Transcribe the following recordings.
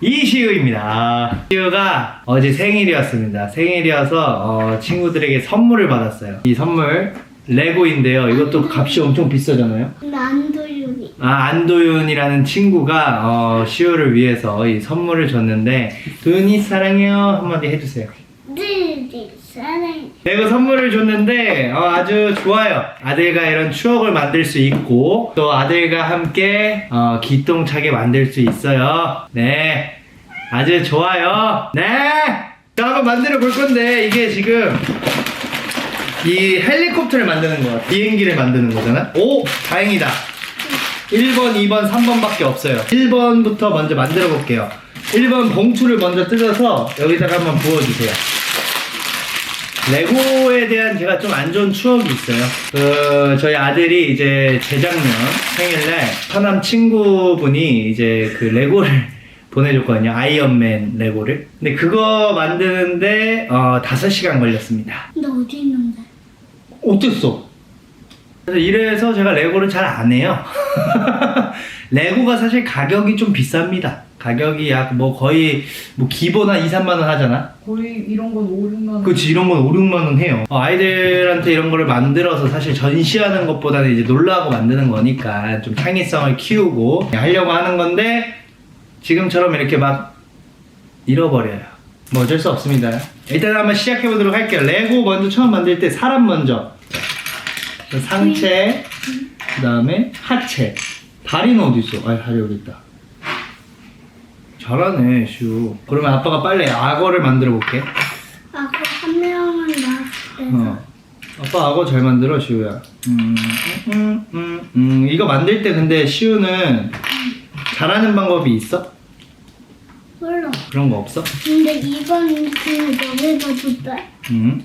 이시우입니다. 시우가 어제 생일이었습니다. 생일이어서 어, 친구들에게 선물을 받았어요. 이 선물 레고인데요. 이것도 값이 엄청 비싸잖아요. 난도유리. 아 안도윤이라는 친구가 어, 시우를 위해서 이 선물을 줬는데 도윤이 사랑해요 한마디 해주세요. 레고 선물을 줬는데 어, 아주 좋아요. 아들과 이런 추억을 만들 수 있고 또 아들과 함께 어, 기똥차게 만들 수 있어요. 네, 아주 좋아요. 네, 자 한번 만들어 볼 건데 이게 지금 이 헬리콥터를 만드는 거야. 비행기를 만드는 거잖아. 오, 다행이다. 1번, 2번, 3번밖에 없어요. 1번부터 먼저 만들어 볼게요. 1번 봉투를 먼저 뜯어서 여기다가 한번 부어주세요. 레고에 대한 제가 좀 안 좋은 추억이 있어요. 그 저희 아들이 이제 재작년 생일날 서남 친구분이 이제 그 레고를 보내줬거든요. 아이언맨 레고를. 근데 그거 만드는데 어, 5시간 걸렸습니다. 너 어디 있는데? 어땠어? 그래서 이래서 제가 레고를 잘 안 해요. 레고가 사실 가격이 좀 비쌉니다. 가격이 약 뭐 거의 뭐 기본 한 2, 3만 원 하잖아. 거의 이런 건 5, 6만 원. 그렇지 이런 건 5, 6만 원 해요. 어, 아이들한테 이런 거를 만들어서 사실 전시하는 것보다는 이제 놀라고 만드는 거니까 좀 창의성을 키우고 하려고 하는 건데 지금처럼 이렇게 막 잃어버려요. 뭐 어쩔 수 없습니다. 일단 한번 시작해 보도록 할게요. 레고 먼저 처음 만들 때 사람 먼저 그 상체 그 다음에 하체 다리는 어디 있어? 아 다리 여기 있다. 잘하네 슈. 그러면 아빠가 빨리 악어를 만들어 볼게. 아, 그한 명은 나왔을 어. 아빠 악어 잘 만들어 시우야. 음, 음, 음, 음. 이거 만들 때 근데 시우는 잘하는 방법이 있어? 몰라. 그런 거 없어? 근데 이번 그 너네가 줬다. 응.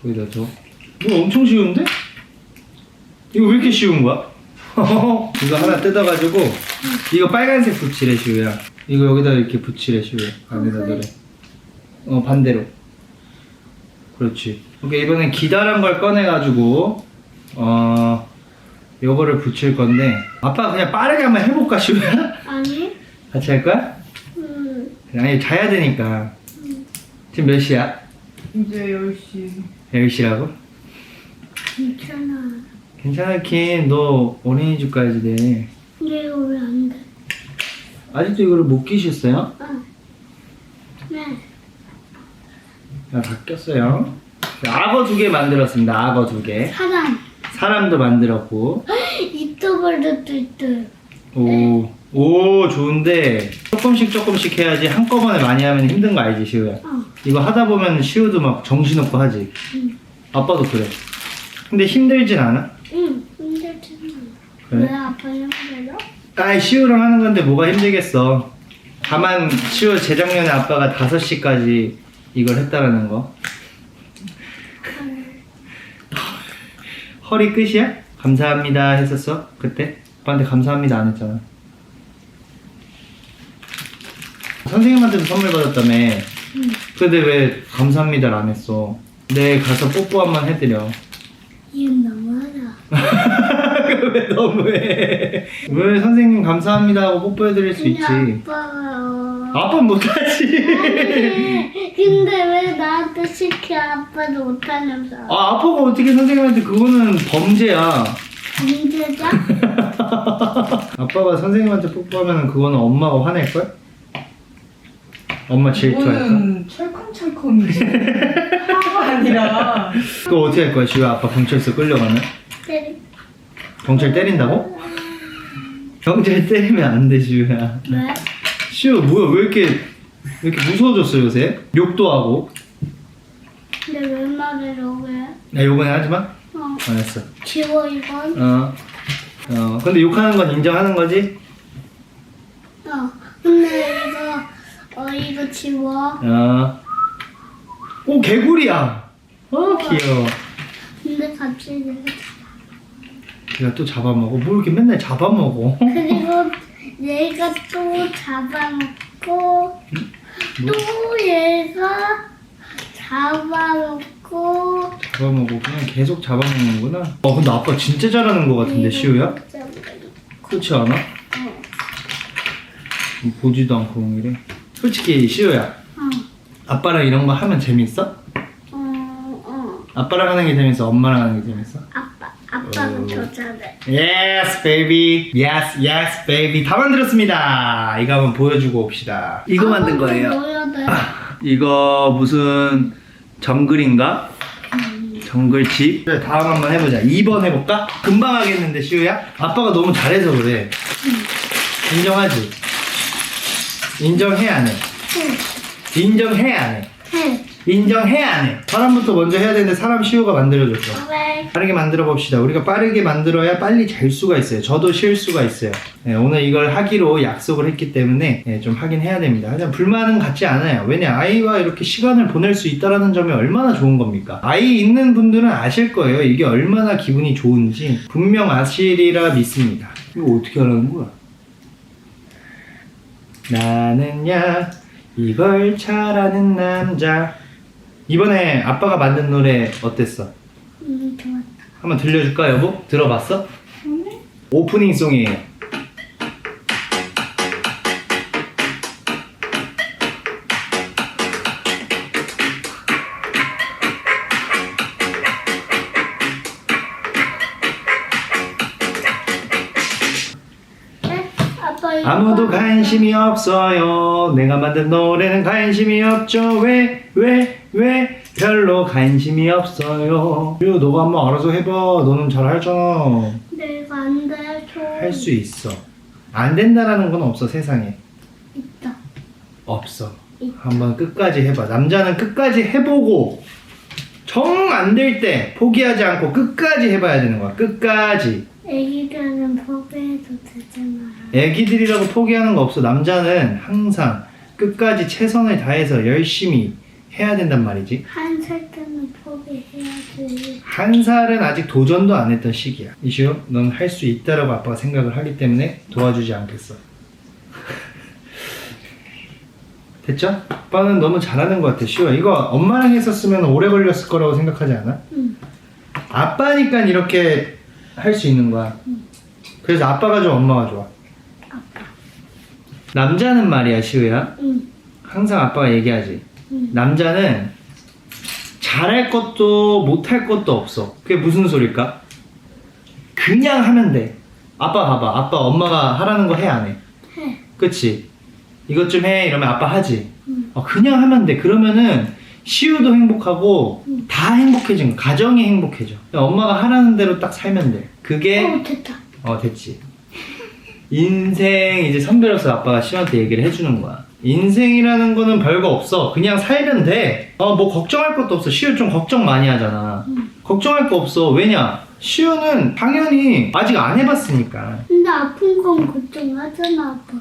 거기다 줘. 뭐 엄청 쉬운데? 이거 왜 이렇게 쉬운 거야? 이거 하나 뜯어가지고 이거 빨간색 붙이래 시우야. 이거 여기다 이렇게 붙이래 시우야. 안에다 넣으래. 어 반대로. 그렇지. 오케이 이번엔 기다란 걸 꺼내가지고 어 요거를 붙일 건데 아빠 그냥 빠르게 한번 해볼까 시우야? 아니? 같이 할 거야? 음, 아니 자야 되니까. 지금 몇 시야? 이제 10시. 10시라고? 괜찮아. 괜찮아 킴너 어린이집 가야지 돼 근데 이거 왜안 돼? 아직도 이거를 못 끼셨어요? 아. 네. 자 바뀌었어요 악어 두 개 만들었습니다 악어 두 개 사람. 사람도 만들었고 유튜버들도 있어요. 오, 오 좋은데 조금씩 조금씩 해야지 한꺼번에 많이 하면 힘든 거 알지 시우야 어. 이거 하다 보면 시우도 막 정신없고 하지 응. 아빠도 그래 근데 힘들진 않아? 응. 힘들잖아. 그래? 왜 아빠는 요? 아이 시우랑 하는 건데 뭐가 힘들겠어 다만 시우 재작년에 아빠가 5시까지 이걸 했다라는 거 허리 끝이야? 감사합니다 했었어? 그때? 아빠한테 감사합니다 안 했잖아 선생님한테도 선물 받았다며 응. 근데 왜 감사합니다를 안 했어 내 가서 뽀뽀 한 번 해드려. 왜 너무해 왜 선생님 감사합니다 하고 뽀뽀해드릴 수 있지 근데 아빠가 아빠는 못하지 아니, 근데 왜 나한테 시켜 아빠도 못하면서 아 아빠가 어떻게 선생님한테 그거는 범죄야 문제자? 아빠가 선생님한테 뽀뽀하면 그거는 엄마가 화낼걸? 엄마 질투할까? 이거는 철컹철컹이지. 화가 아니라. 그거 어떻게 할 거야 지우야 아빠 경찰서 끌려가면? 때리 경찰 때린다고? 경찰 때리면 안돼 지우야 왜? 시우 뭐야 왜 이렇게 왜 이렇게 무서워졌어 요새? 욕도 하고 근데 왜 말이라고 해? 야 요번에 하지 마 어 알았어 지워 이건 어. 어 근데 욕하는 건 인정하는 거지? 어 근데 이거 어 이거 지워 어. 오 개구리야 어 귀여워 근데 갑자기 내가 얘가 또 잡아먹어 뭐 이렇게 맨날 잡아먹어 그리고 얘가 또 잡아먹고 뭐? 또 얘가 잡아먹고 잡아먹고 그냥 계속 잡아먹는구나 어 근데 아빠 진짜 잘하는 거 같은데 시우야? 그렇지 않아? 어. 보지도 않고 이래. 솔직히 시우야, 어. 아빠랑 이런 거 하면 재밌어? 어. 아빠랑 하는 게 재밌어? 엄마랑 하는 게 재밌어? 아빠. 아빠는 어. 더 잘해. Yes, baby. Yes, yes, baby. 다 만들었습니다. 이거 한번 보여주고 옵시다. 이거 만든 아빠도 거예요. 넣어야 돼. 이거 무슨 정글인가? 정글집. 그래, 다음 한번 해보자. 2번 해볼까? 금방 하겠는데, 시우야? 아빠가 너무 잘해서 그래. 인정하지? 인정해, 안 해? 해. 인정해, 안 해? 해. 인정해, 안 해? 사람부터 먼저 해야 되는데, 사람 시우가 만들어줬어. 왜? 빠르게 만들어 봅시다. 우리가 빠르게 만들어야 빨리 잘 수가 있어요. 저도 쉴 수가 있어요. 네, 오늘 이걸 하기로 약속을 했기 때문에 네, 좀 하긴 해야 됩니다. 하지만 불만은 갖지 않아요. 왜냐 아이와 이렇게 시간을 보낼 수 있다라는 점이 얼마나 좋은 겁니까? 아이 있는 분들은 아실 거예요. 이게 얼마나 기분이 좋은지 분명 아시리라 믿습니다. 이거 어떻게 하라는 거야? 나는야 이걸 잘하는 남자. 이번에 아빠가 만든 노래 어땠어? 음, 좋았다. 한번 들려줄까 여보? 들어봤어? 네? 오프닝 송이에요. 네? 아빠 이거. 아무도 관심이 없어요. 내가 만든 노래는 관심이 없죠. 왜? 왜? 왜? 별로 관심이 없어요. 유, 너가 한번 알아서 해봐. 너는 잘 알잖아. 내가 안 돼. 줘. 할 수 있어. 안 된다라는 건 없어 세상에. 있다. 없어. 한번 끝까지 해봐. 남자는 끝까지 해보고 정 안 될 때 포기하지 않고 끝까지 해봐야 되는 거야. 끝까지. 애기들은 포기해도 되잖아. 애기들이라고 포기하는 거 없어. 남자는 항상 끝까지 최선을 다해서 열심히 해야 된단 말이지. 한 살 때는 포기해야지. 한 살은 아직 도전도 안 했던 시기야. 이시오, 넌할 수 있다라고 아빠가 생각을 하기 때문에 도와주지 않겠어. 됐죠? 아빠는 너무 잘하는 것 같아, 시오야. 이거 엄마랑 했었으면 오래 걸렸을 거라고 생각하지 않아? 응. 아빠니까 이렇게 할 수 있는 거야. 그래서 아빠가 좋아, 엄마가 좋아. 아빠. 남자는 말이야, 시우야. 응. 항상 아빠가 얘기하지. 응. 남자는 잘할 것도 못할 것도 없어. 그게 무슨 소릴까? 그냥 하면 돼. 아빠 봐봐. 아빠 엄마가 하라는 거 해 안 해? 해. 그치? 이것 좀 해. 이러면 아빠 하지. 응. 어, 그냥 하면 돼. 그러면은 시우도 행복하고 응. 다 행복해진 거. 가정이 행복해져. 엄마가 하라는 대로 딱 살면 돼. 그게 어, 됐다. 어 됐지 인생 이제 선배로서 아빠가 시우한테 얘기를 해주는 거야 인생이라는 거는 별거 없어. 그냥 살면 돼 어 뭐 걱정할 것도 없어. 시우 좀 걱정 많이 하잖아. 응. 걱정할 거 없어. 왜냐? 시우는 당연히 아직 안 해봤으니까. 근데 아픈 건 걱정하잖아, 아빠가.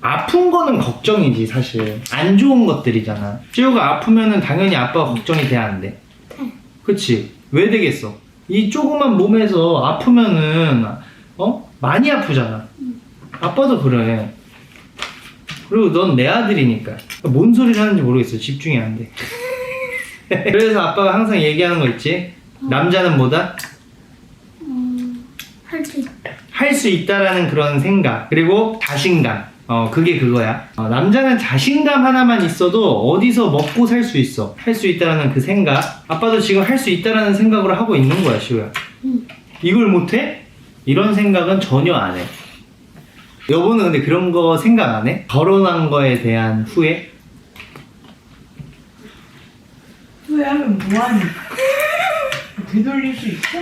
아픈 거는 걱정이지 사실. 안 좋은 것들이잖아. 시우가 아프면은 당연히 아빠가 걱정이 돼야 안돼. 돼. 그치? 왜 되겠어? 이 조그만 몸에서 아프면은 어? 많이 아프잖아. 아빠도 그래 그리고 넌 내 아들이니까. 뭔 소리를 하는지 모르겠어 집중이 안 돼 그래서 아빠가 항상 얘기하는 거 있지? 남자는 뭐다? 음, 할수 있다. 할 수 있다라는 그런 생각 그리고 자신감. 어 그게 그거야. 어, 남자는 자신감 하나만 있어도 어디서 먹고 살 수 있어. 할 수 있다라는 그 생각. 아빠도 지금 할 수 있다라는 생각으로 하고 있는 거야 시우야. 응. 이걸 못해? 이런 생각은 전혀 안 해. 여보는 근데 그런 거 생각 안 해? 결혼한 거에 대한 후회? 후회하면 뭐하니? 되돌릴 수 있어?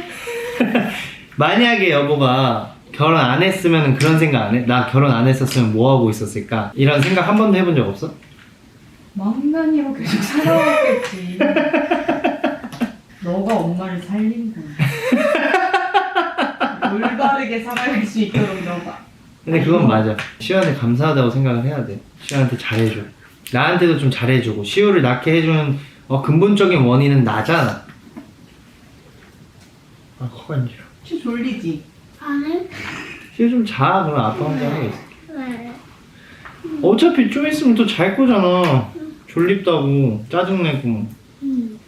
만약에 여보가 결혼 안 했으면 그런 생각 안 해? 나 결혼 안 했었으면 뭐 하고 있었을까? 이런 생각 한 번도 해본 적 없어? 마음가니로 계속 살아왔겠지. 너가 엄마를 살린 거야. 올바르게 살아갈 수 있도록 너가. 근데 그건 맞아. 시우한테 감사하다고 생각을 해야 돼. 시우한테 잘해줘. 나한테도 좀 잘해주고 시우를 낳게 해준 어, 근본적인 원인은 나잖아. 아, 코가 힘들어. 혹시 졸리지? 안 해? 시우 좀 자. 그럼 아빠 혼자 하고 있어. 왜? 어차피 좀 있으면 또 잘 거잖아. 졸립다고 짜증내고 응.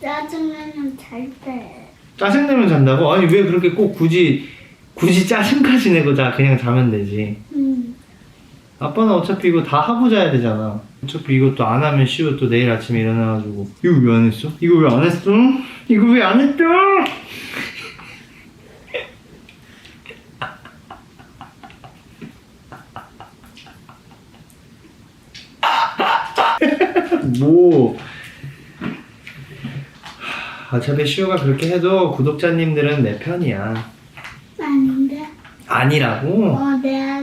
짜증내면 잘 때. 짜증내면 잔다고? 아니 왜 그렇게 꼭 굳이 굳이 짜증까지 내고 자 그냥 자면 되지. 응. 아빠는 어차피 이거 다 하고 자야 되잖아. 어차피 이것도 안 하면 쉬워 또 내일 아침에 일어나가지고 이거 왜 안 했어? 이거 왜 안 했어? 이거 왜 안 했어? 뭐 하, 어차피 시우가 그렇게 해도 구독자님들은 내 편이야 아니라고 어, 내가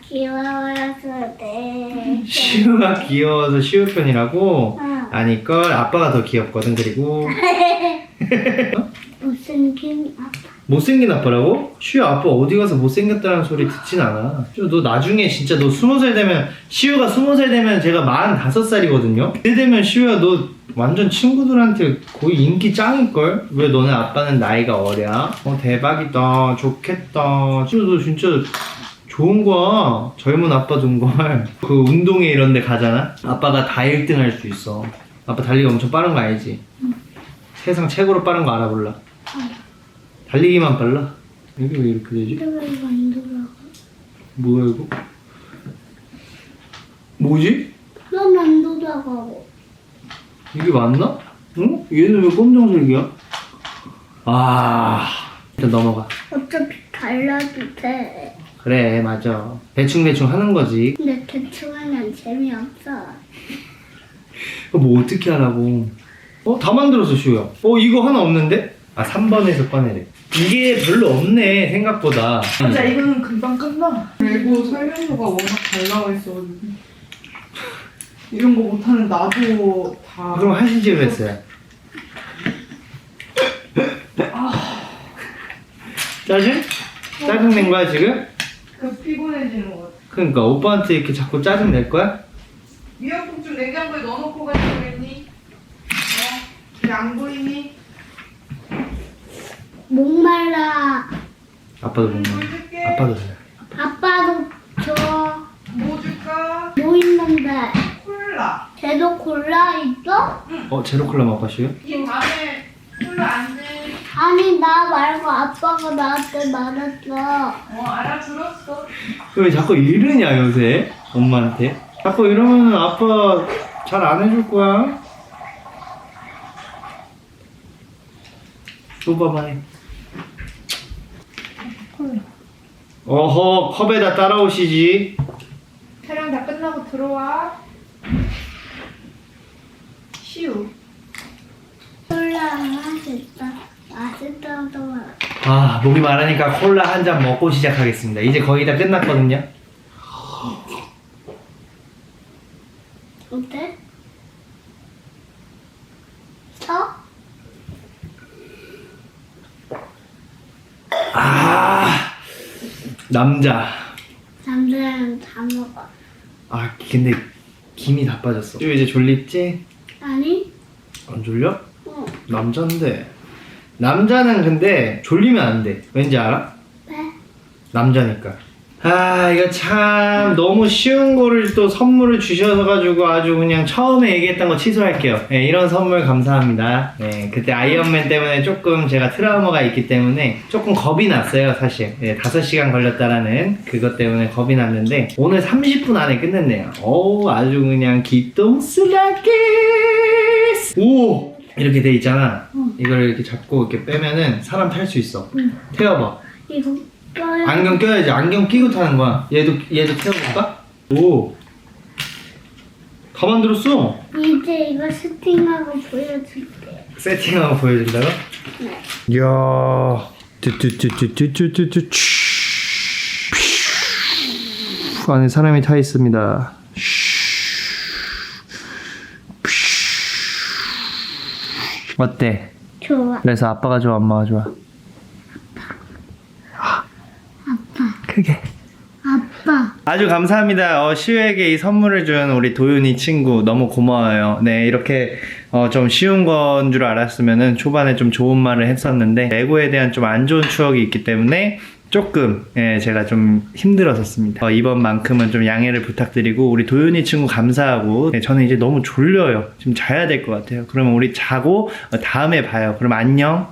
귀여워서 돼. 시우가 귀여워서 시우 편이라고 어. 아니걸 아빠가 더 귀엽거든 그리고. 못생긴 아빠라고? 시우 아빠 어디 가서 못생겼다는 소리 듣진 않아 시우 너 나중에 진짜 너 스무 살 되면 시우가 스무 살 되면 제가 마흔 다섯 살이거든요 그때 되면 시우야 너 완전 친구들한테 거의 인기 짱일걸? 왜 너네 아빠는 나이가 어려? 어 대박이다 좋겠다 시우 너 진짜 좋은 거야 젊은 아빠 된걸 그 운동회 이런 데 가잖아 아빠가 다 1등 할 수 있어 아빠 달리기 엄청 빠른 거 알지? 세상 최고로 빠른 거 알아 몰라? 달리기만 빨라? 이게 왜 이렇게 되지? 내가 이거 안 돌아가. 뭐야 이거? 뭐지? 넌안 돌아가고. 이게 맞나? 응? 얘는 왜 검정색이야? 아 일단 넘어가 어차피 달라도 돼. 그래 맞아 대충대충 하는 거지 근데 대충 하면 재미없어. 뭐 어떻게 하라고 어? 다 만들었어 슈야 어 이거 하나 없는데? 아 3번에서 꺼내래 이게 별로 없네 생각보다 맞아 이거는 금방 끝나. 레고 설명서가 워낙 잘 나와 있어가지고 이런 거 못하는 나도 다. 그럼 하시지 그랬어요 짜증? 짜증 낸 거야 지금? 그 피곤해지는 거 같아. 그러니까 오빠한테 이렇게 자꾸 짜증 낼 거야? 미역국 좀 냉장고에 넣어놓고 가야겠니? 어? 왜안 보이니? 목말라. 아빠도 줄게. 아빠도 그래 아빠도 줘. 뭐 줄까? 뭐 있는데? 콜라. 쟤도 골라 있어? 어 제로 콜라 먹었어요? 이 밤에 콜라 안 돼. 아니 나 말고 아빠가 나한테 말했어. 어 알아들었어. 왜 자꾸 이러냐 요새 엄마한테 자꾸 이러면 아빠 잘 안 해줄 거야 오빠만 해 어허 컵에다 따라오시지 촬영 다 끝나고 들어와. 시우. 콜라 맛있다. 맛있다도 말. 아 목이 마르니까 콜라 한 잔 먹고 시작하겠습니다 이제 거의 다 끝났거든요 어때? 서? 아 남자 남자는 다 먹어. 아 근데 김이 다 빠졌어 이제 졸립지? 아니? 안 졸려? 응. 남잔데 남자는 근데 졸리면 안 돼 왠지 알아? 왜? 남자니까 아 이거 참 너무 쉬운 거를 또 선물을 주셔서 가지고 아주 그냥 처음에 얘기했던 거 취소할게요. 네, 이런 선물 감사합니다. 네, 그때 아이언맨 때문에 조금 제가 트라우마가 있기 때문에 조금 겁이 났어요 사실. 네, 5시간 걸렸다라는 그것 때문에 겁이 났는데 오늘 30분 안에 끝냈네요. 오 아주 그냥 기똥스럽게 오! 이렇게 돼 있잖아. 응. 이걸 이렇게 잡고 이렇게 빼면은 사람 탈 수 있어. 응. 태워봐. 이거 안경 껴야지. 안경 끼고 타는 거야. 얘도 얘도 태워볼까? 오. 다 만들었어. 이제 이거 세팅하고 보여줄게. 세팅하고 보여준다고? 네. 이야. 뚜뚜뚜뚜뚜뚜뚜. 안에 사람이 타 있습니다. 어때? 좋아. 그래서 아빠가 좋아, 엄마가 좋아? 아빠. 크게. 아빠. 아주 감사합니다. 어, 시우에게 이 선물을 준 우리 도윤이 친구 너무 고마워요. 네, 이렇게 어, 좀 쉬운 건 줄 알았으면은 초반에 좀 좋은 말을 했었는데 레고에 대한 좀 안 좋은 추억이 있기 때문에 조금 예, 제가 좀 힘들었었습니다. 어, 이번만큼은 좀 양해를 부탁드리고 우리 도윤이 친구 감사하고 네, 저는 이제 너무 졸려요. 지금 자야 될 것 같아요. 그러면 우리 자고 어, 다음에 봐요. 그럼 안녕.